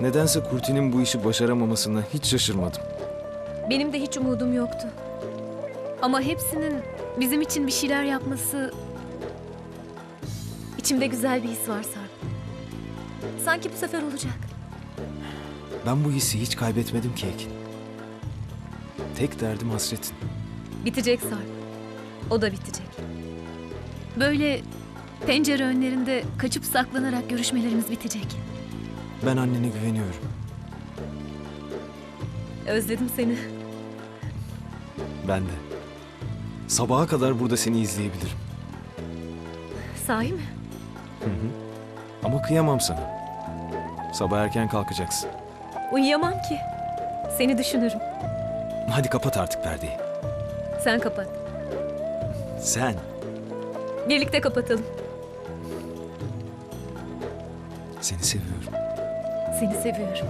Nedense Kurti'nin bu işi başaramamasına hiç şaşırmadım. Benim de hiç umudum yoktu. Ama hepsinin bizim için bir şeyler yapması... İçimde güzel bir his var Sarp. Sanki bu sefer olacak. Ben bu hissi hiç kaybetmedim ki Ekin. Tek derdim hasretin. Bitecek Sarp. O da bitecek. Böyle pencere önlerinde kaçıp saklanarak görüşmelerimiz bitecek. Ben annene güveniyorum. Özledim seni. Ben de. Sabaha kadar burada seni izleyebilirim. Sahi mi? Ama kıyamam sana. Sabah erken kalkacaksın. Uyuyamam ki. Seni düşünürüm. Hadi kapat artık perdeyi. Sen kapat. Sen. Birlikte kapatalım. Seni seviyorum. Seni seviyorum.